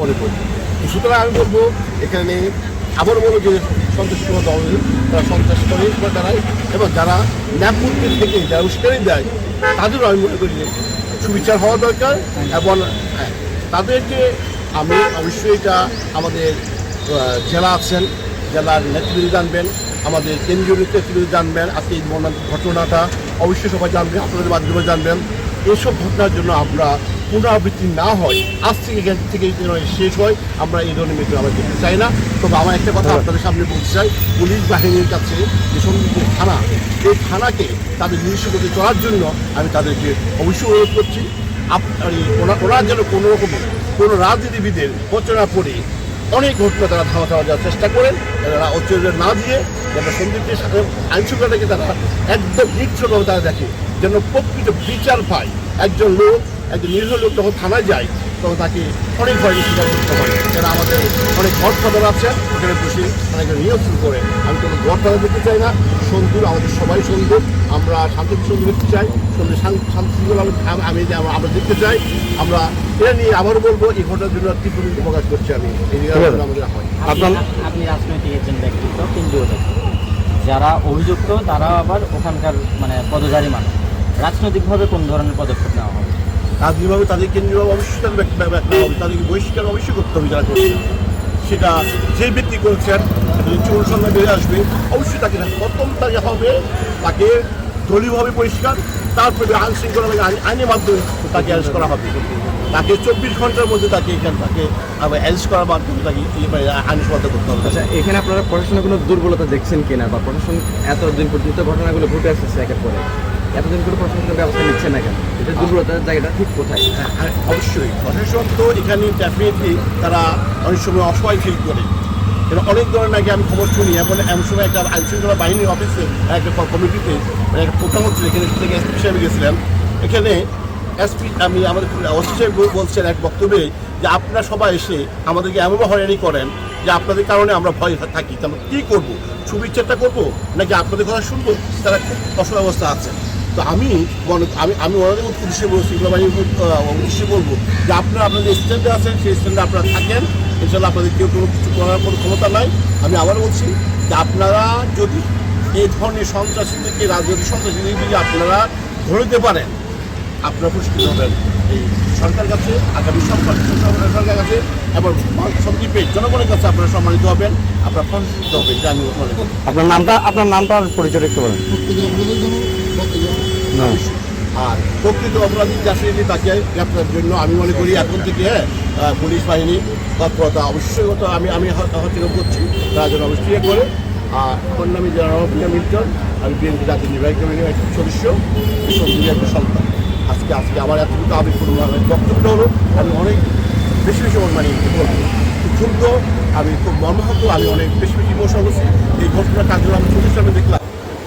মনে করি সুতরাং আমি বলব এখানে আবার বলব যে সন্ত্রাসী দল তারা সন্ত্রাস করে বা দাঁড়ায় এবং যারা ন্যাপমূর্তি থেকে যারা উস্কানি দেয় তাদেরও আমি মনে করি সুবিচার হওয়া দরকার এবং হ্যাঁ, তাদেরকে আমি অবশ্যই এটা আমাদের জেলা আছেন জেলার নেতৃত্ব জানবেন আমাদের কেন্দ্রীয় নেতৃত্ব জানবেন আজকে এই ঘটনাটা অবশ্যই সবাই জানবেন আপনাদের মাধ্যমে জানবেন। এইসব ঘটনার জন্য আমরা পুনরাবৃত্তি না হয় আজ থেকে এখান থেকে যেন শেষ হয় আমরা এই ধরনের মৃত্যু আমরা দেখতে চাই না। তবে আমার একটা কথা আপনাদের সামনে বলতে চাই পুলিশ বাহিনীর কাছে যে সঙ্গীতের থানা এই থানাকে তাদের নিজস্ব গতি চলার জন্য আমি তাদেরকে অবশ্যই অনুরোধ করছি। ওরা ওরা যেন কোনো রকম কোনো রাজনীতিবিদের প্রচনা পড়ে অনেক ঘটনা তারা ধামা চাওয়া যাওয়ার চেষ্টা করেন তারা অচেতন না দিয়ে যেন সন্দীপের সাথে আইনশৃঙ্খলাটাকে তারা একদম নিচ্ছভাবে তারা দেখে যেন প্রকৃত বিচার পায় একজন লোক একজন নিরীহ লোক যখন থানায় যায় তখন তাকে অনেক ভয় স্বীকার করতে হয়। যারা আমাদের অনেক ঘর ফাদার আছেন ওখানে বসে অনেকে নিয়ন্ত্রণ করে। আমি কোনো ঘর ফাদার দেখতে চাই না। সুন্দর আমাদের সবাই সুন্দর। আমরা শান্তি সুন্দর দেখতে চাই। সুন্দর শান্তিভাবে আমি যে আমরা দেখতে চাই। আমরা এটা নিয়ে আবারও বলব এই ঘটনার জন্য তীব্র প্রকাশ করছি আমি। এই নিয়ে আমাদের হয়। আপনি রাজনৈতিক একজন ব্যক্তিত্ব কেন্দ্রীয় যারা অভিযুক্ত তারা আবার ওখানকার মানে পদধারী মানুষ। রাজনৈতিকভাবে কোন ধরনের পদক্ষেপ নেওয়া হবে? রাজনীতিভাবে তাদের কেন্দ্রীয় অবশ্যই তাদের ব্যক্তি হবে তাদেরকে বহিষ্কার অবশ্যই করতে হবে যারা করছে। সেটা যে ব্যক্তি করছেন চোর সন্ধান বেরিয়ে আসবে, অবশ্যই তাকে প্রথম তাকে হবে, তাকে দলীয়ভাবে পরিষ্কার, তারপরে আইন শৃঙ্খলা আইন- আইনের মাধ্যমে তাকে অ্যারেস্ট করা হবে। তাকে চব্বিশ ঘণ্টার মধ্যে তাকে এখানে তাকে অ্যারেস্ট করার মাধ্যমে তাকে মানে আইন সমাধান করতে হবে। আচ্ছা এখানে আপনারা প্রশাসনের কোনো দুর্বলতা দেখছেন কিনা বা প্রশাসন এতদিন পর্যন্ত ঘটনাগুলো ঘটে আসছে একের পরে এতদিন করে প্রশাসন ব্যবস্থা নিচ্ছে না কেন? এটা দুর্বলতার জায়গাটা ঠিক কোথায়? অবশ্যই প্রশাসন তো এখানে ডেফিনেটলি তারা অনেক সময় অসহায় ফিল করে। এটা অনেক ধরনের নাকি আমি খবর শুনি, এমন এমন সময় একটা আইন শৃঙ্খলা বাহিনীর অফিসে একটা কমিটিতে মানে একটা প্রোগ্রাম হচ্ছিল এখানে থেকে এসপি সাহেব গেছিলেন। এখানে এসপি আমি আমাদের ওসি বলছেন এক বক্তব্যে যে আপনারা সবাই এসে আমাদেরকে এমনভাবে হয়রানি করেন যে আপনাদের কারণে আমরা ভয় থাকি। আমরা কী করব? সুবিচারটা করব? নাকি আপনাদের কথা শুনব? তারা খুব অসহায় অবস্থা আছে। তো আমি মনে আমি আমি ওনাদের উদ্দেশ্যে বলব শৃঙ্খলা বাহিনীর উদ্দেশ্যে বলব যে আপনারা আপনাদের স্ট্যান্ডে আছেন সেই স্ট্যান্ডে আপনারা থাকেন। ইনশাল্লাহ আপনাদের কেউ কোনো কিছু করার কোনো ক্ষমতা নাই। আমি আবার বলছি যে আপনারা যদি এই ধরনের সন্ত্রাসীদেরকে রাজনৈতিক সন্ত্রাসীদের যদি আপনারা ধরে দিতে পারেন আপনারা পুরস্কৃত হবেন। এই সরকার কাছে আগামী সরকার সরকার কাছে এবং সন্দীপের জনগণের কাছে আপনারা সম্মানিত হবেন আপনারা প্রশংসিত হবেন। এটা আমি আপনার নামটা আপনার নামটা পরিচয় একটু বলেন। আর প্রকৃত অপরাধী চাষিনী তাকে গ্রেপ্তারের জন্য আমি মনে করি এখন থেকে হ্যাঁ পুলিশ বাহিনী তৎপরতা অবশ্যই হতো আমি আমি হচ্ছে করছি তারা যেন অবশ্যই করে। আর আমার নামে জনপ্রিয় মিল্টন আমি বিএনপি জাতীয় নির্বাহী কমিটির একজন সদস্য সন্দীপের একটা সন্তান। আজকে আজকে আমার এতটুকু আবেগপূর্ণ বক্তব্য হলো আমি অনেক বেশি বেশি মানে বলব। খুব ক্ষুব্ধ আমি খুব মর্মাহত আমি অনেক বেশি বেশি ইমোশন হচ্ছি। এই ঘটনার কাজগুলো আমি চোখের সামনে দেখলাম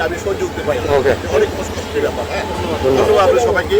আমি সহ্য করতে পারি অনেক কষ্টের ব্যাপার হ্যাঁ ধন্যবাদ সবাইকে।